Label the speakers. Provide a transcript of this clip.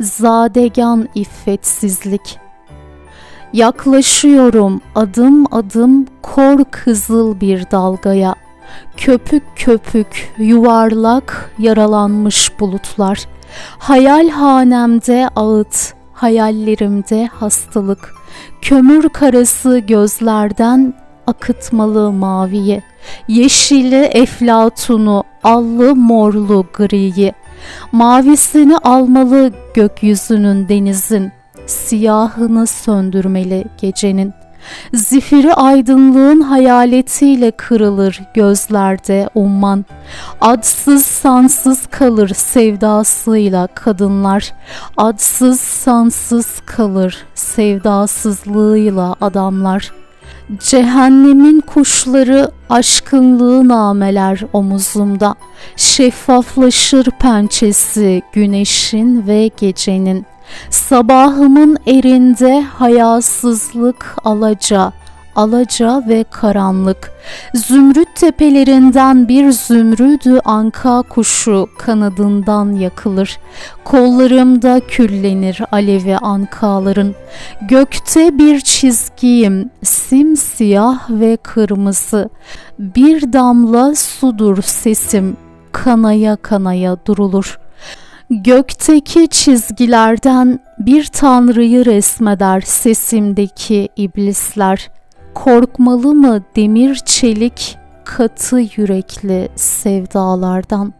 Speaker 1: Zadegan iffetsizlik Yaklaşıyorum adım adım kor kızıl bir dalgaya. Köpük köpük yuvarlak yaralanmış bulutlar. Hayal hanemde ağıt, hayallerimde hastalık. Kömür karası gözlerden akıtmalı maviyi. Yeşili eflatunu, allı morlu griyi. Mavisini almalı gökyüzünün denizin siyahını söndürmeli gecenin. Zifiri aydınlığın hayaletiyle kırılır gözlerde umman. Adsız sansız kalır sevdasıyla kadınlar. Adsız sansız kalır sevdasızlığıyla adamlar. Cehennemin kuşları aşkınlığı nameler omuzumda. Şeffaflaşır pençesi güneşin ve gecenin. Sabahımın erinde hayasızlık alaca, alaca ve karanlık. Zümrüt tepelerinden bir zümrüdü anka kuşu kanadından yakılır. Kollarımda küllenir alevi ankaların. Gökte bir çizgiyim, simsiyah ve kırmızı. Bir damla sudur sesim, kanaya kanaya durulur.'' Gökteki çizgilerden bir tanrıyı resmeder sesimdeki iblisler. Korkmalı mı demir çelik katı yürekli sevdalardan?''